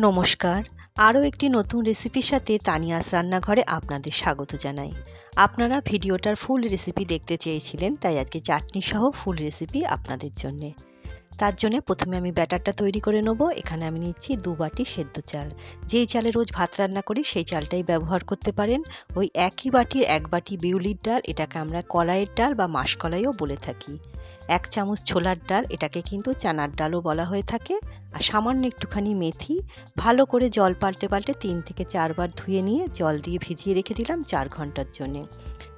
নমস্কার। আরও একটি নতুন রেসিপির সাথে তানিয়াস রান্নাঘরে আপনাদের স্বাগত জানাই। আপনারা ভিডিওটার ফুল রেসিপি দেখতে চেয়েছিলেন, তাই আজকে চাটনি সহ ফুল রেসিপি আপনাদের জন্যে। তার জন্য প্রথমে আমি ব্যাটারটা তৈরি করে নেব। এখানে আমি নিচ্ছি দু বাটি সেদ্ধ চাল। যেই চালে রোজ ভাত রান্না করি, সেই চালটাই ব্যবহার করতে পারেন। ওই একই বাটির এক বাটি বিউলির ডাল, এটাকে আমরা কলাইয়ের ডাল বা মাসকলাইও বলে থাকি। এক চামচ ছোলার ডাল, এটাকে কিন্তু চানার ডালও বলা হয়ে থাকে। আর সামান্য একটুখানি মেথি, ভালো করে জল পাল্টে পাল্টে তিন থেকে চারবার ধুয়ে নিয়ে জল দিয়ে ভিজিয়ে রেখে দিলাম চার ঘণ্টার জন্যে।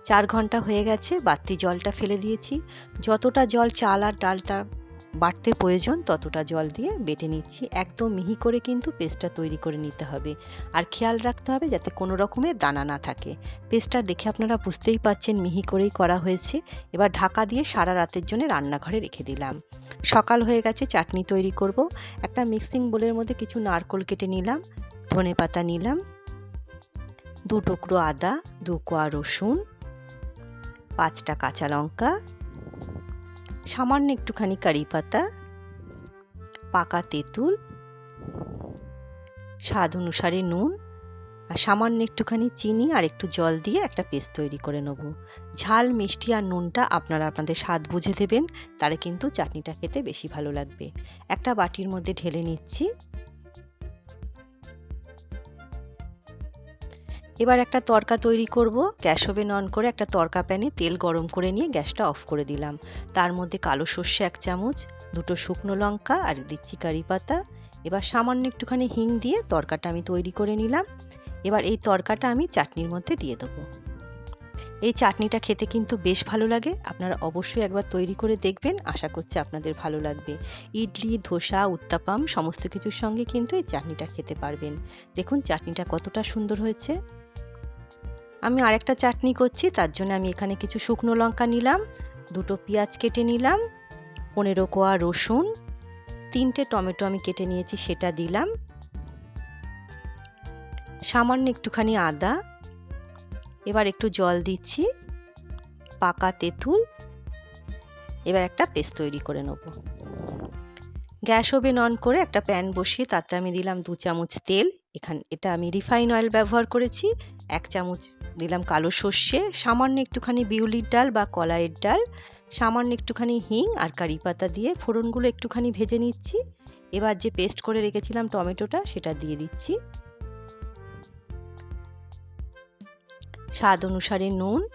চার ঘণ্টা হয়ে গেছে, বাড়তি জলটা ফেলে দিয়েছি। যতটা জল চাল আর ডালটা বাটতে প্রয়োজন ততটা জল দিয়ে বেটে নিচ্ছি। একদম মিহি করে কিন্তু পেস্টটা তৈরি করে নিতে হবে। আর খেয়াল রাখতে হবে যাতে কোনো রকমের দানা না থাকে। পেস্টটা দেখে আপনারা বুঝতেই পাচ্ছেন মিহি করেই করা হয়েছে। এবার ঢাকা দিয়ে সারা রাতের জন্য রান্নাঘরে রেখে দিলাম। সকাল হয়ে গেছে, চাটনি তৈরি করব। একটা মিক্সিং বোলের মধ্যে কিছু নারকোল কেটে নিলাম, ধনে পাতা নিলাম, দু টুকরো আদা, দু কোয়া রসুন, পাঁচটা কাঁচা লঙ্কা সামান্য একটুখানি কারি পাতা, পাকা তেঁতুল, স্বাদ অনুসারে নুন, আর সামান্য একটুখানি চিনি আর একটু জল দিয়ে একটা পেস্ট তৈরি করে নেব। ঝাল, মিষ্টি আর নুনটা আপনারা আপনাদের স্বাদ বুঝে দেবেন, তাহলে কিন্তু চাটনিটা খেতে বেশি ভালো লাগবে। একটা বাটির মধ্যে ঢেলে নিচ্ছি। এবার একটা তরকা তৈরি করব। গ্যাস ওভেন অন করে একটা তরকা প্যানে তেল গরম করে নিয়ে গ্যাসটা অফ করে দিলাম। তার মধ্যে কালো সর্ষে এক চামচ, দুটো শুকনো লঙ্কা আর দিচ্ছি কারি পাতা। এবার সামান্য একটুখানি হিং দিয়ে তরকাটা আমি তৈরি করে নিলাম। এবার এই তরকাটা আমি চাটনির মধ্যে দিয়ে দেবো। এই চাটনিটা খেতে কিন্তু বেশ ভালো লাগে। আপনারা অবশ্যই একবার তৈরি করে দেখবেন। আশা করছি আপনাদের ভালো লাগবে। ইডলি, ধোসা, উত্তাপাম, সমস্ত কিছুর সঙ্গে কিন্তু এই চাটনিটা খেতে পারবেন। দেখুন চাটনিটা কতটা সুন্দর হয়েছে। আমি আরেকটা চাটনি করছি, তার জন্য আমি এখানে কিছু শুকনো লঙ্কা নিলাম, দুটো পেঁয়াজ কেটে নিলাম, পনেরো কোয়া রসুন, তিনটে টমেটো আমি কেটে নিয়েছি, সেটা দিলাম। সামান্য একটুখানি আদা, এবার একটু জল দিচ্ছি, পাকা তেঁতুল, এবার একটা পেস্ট তৈরি করে নেব। গ্যাস ওভেন অন করে একটা প্যান বসিয়ে তাতে আমি দিলাম দু চামচ তেল, এখানে, এটা আমি রিফাইন অয়েল ব্যবহার করেছি, এক চামচ দিলাম কালো সর্ষে, সামান্য একটুখানি বিউলির ডাল বা কলাইয়ের ডাল, সামান্য একটুখানি হিং আর কারি পাতা দিয়ে ফোড়নগুলো একটুখানি ভেজে নিচ্ছি। এবার যে পেস্ট করে রেখেছিলাম টমেটোটা সেটা দিয়ে দিচ্ছি। স্বাদ অনুসারে নুন।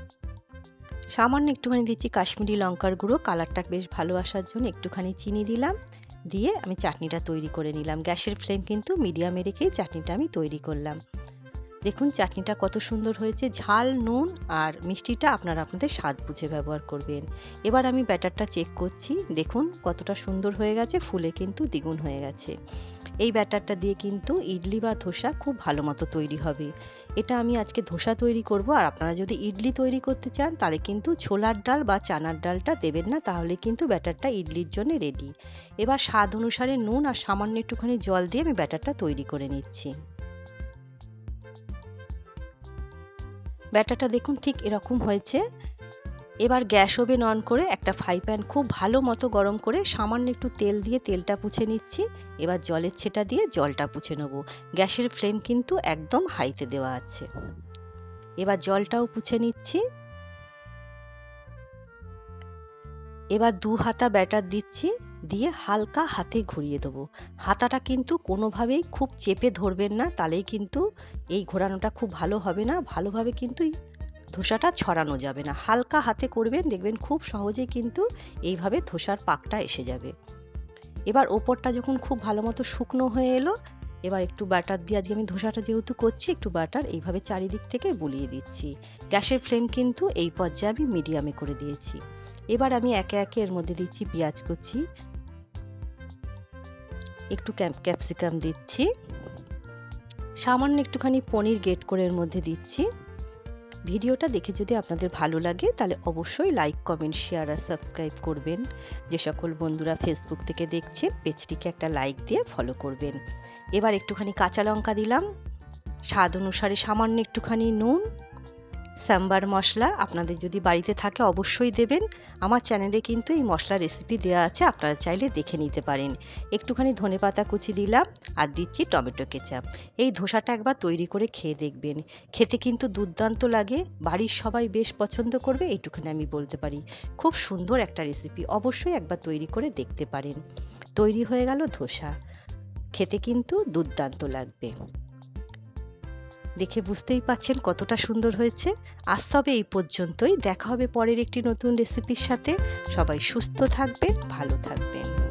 সামান্য একটুখানি দিচ্ছি কাশ্মীরি লঙ্কার গুঁড়ো, কালারটা বেশ ভালো আসার জন্য একটুখানি চিনি দিলাম। দিয়ে আমি চাটনিটা তৈরি করে নিলাম। গ্যাসের ফ্লেম কিন্তু মিডিয়ামে রেখেই চাটনিটা আমি তৈরি করলাম। দেখুন, চাটনিটা কত সুন্দর হয়েছে। ঝাল, নুন আর মিষ্টিটা আপনারা আপনাদের স্বাদ বুঝে ব্যবহার করবেন। এবার আমি ব্যাটারটা চেক করছি। দেখুন, কতটা সুন্দর হয়ে গেছে, ফুলে কিন্তু দ্বিগুণ হয়ে গেছে। এই ব্যাটারটা দিয়ে কিন্তু ইডলি বা ধোসা খুব ভালো মতো তৈরি হবে। এটা আমি আজকে ধোসা তৈরি করব। আর আপনারা যদি ইডলি তৈরি করতে চান, তাহলে কিন্তু ছোলার ডাল বা চানার ডালটা দেবেন না, তাহলে কিন্তু ব্যাটারটা ইডলির জন্য রেডি এবার স্বাদ অনুসারে নুন আর সামান্য একটুখানি জল দিয়ে আমি ব্যাটারটা তৈরি করে নিচ্ছি। ব্যাটারটা দেখুন ঠিক এরকম হয়েছে। এবার গ্যাস ওভেন অন করে একটা ফ্রাই প্যান খুব ভালো মতো গরম করে সামান্য একটু তেল দিয়ে তেলটা পুছে নিচ্ছি। এবার জলের ছেটা দিয়ে জলটা পুছে নেব। গ্যাসের ফ্লেম কিন্তু একদম হাইতে দেওয়া আছে। এবার জলটাও পুছে নিচ্ছি। এবার দু হাতা ব্যাটার দিচ্ছি। দিয়ে হালকা হাতে ঘুরিয়ে দেবো। হাতাটা কিন্তু কোনোভাবেই খুব চেপে ধরবেন না, তাহলেই কিন্তু এই ঘোরানোটা খুব ভালো হবে না, ভালোভাবে কিন্তু ধোসাটা ছড়ানো যাবে না। হালকা হাতে করবেন, দেখবেন খুব সহজেই কিন্তু এইভাবে ধোসার পাকটা এসে যাবে। এবার ওপরটা যখন খুব ভালো মতো শুকনো হয়ে এলো, এবার একটু বাটার দিয়ে, আজকে আমি ধোসাটা যেহেতু করছি, একটু বাটার এইভাবে চারিদিক থেকে বুলিয়ে দিচ্ছি। গ্যাসের ফ্লেম কিন্তু এই পর্যায়ে আমি মিডিয়ামে করে দিয়েছি। এবার আমি একে একে এর মধ্যে দিচ্ছি পেঁয়াজ কুচি একটু ক্যাপসিকাম দিচ্ছি। সামান্য একটুখানি পনির গেট করে এর মধ্যে দিচ্ছি। ভিডিওটা দেখে যদি আপনাদের ভালো লাগে, তাহলে অবশ্যই লাইক, কমেন্ট, শেয়ার আর সাবস্ক্রাইব করবেন। যে সকল বন্ধুরা ফেসবুক থেকে দেখছেন, পেজটিকে একটা লাইক দিয়ে ফলো করবেন। এবার একটুখানি কাঁচা লঙ্কা দিলাম। স্বাদ অনুসারে সামান্য একটুখানি নুন। সাম্বার মশলা আপনাদের যদি বাড়িতে থাকে অবশ্যই দেবেন। আমার চ্যানেলে কিন্তু এই মশলা রেসিপি দেওয়া আছে, আপনারা চাইলে দেখে নিতে পারেন। একটুখানি ধনেপাতা কুচি দিলাম আর দিচ্ছি টমেটো কেচাপ। এই ধোসাটা একবার তৈরি করে খেয়ে দেখবেন। খেতে কিন্তু দুর্দান্ত লাগে, বাড়ির সবাই বেশ পছন্দ করবে এইটুখানি আমি বলতে পারি। খুব সুন্দর একটা রেসিপি অবশ্যই একবার তৈরি করে দেখতে পারেন। তৈরি হয়ে গেল ধোসা। খেতে কিন্তু দুর্দান্ত লাগবে। দেখে বুঝতেই পাচ্ছেন কতটা সুন্দর হয়েছে। আজ তবে এই পর্যন্তই। দেখা হবে পরের একটি নতুন রেসিপির সাথে। সবাই সুস্থ থাকবেন, ভালো থাকবেন।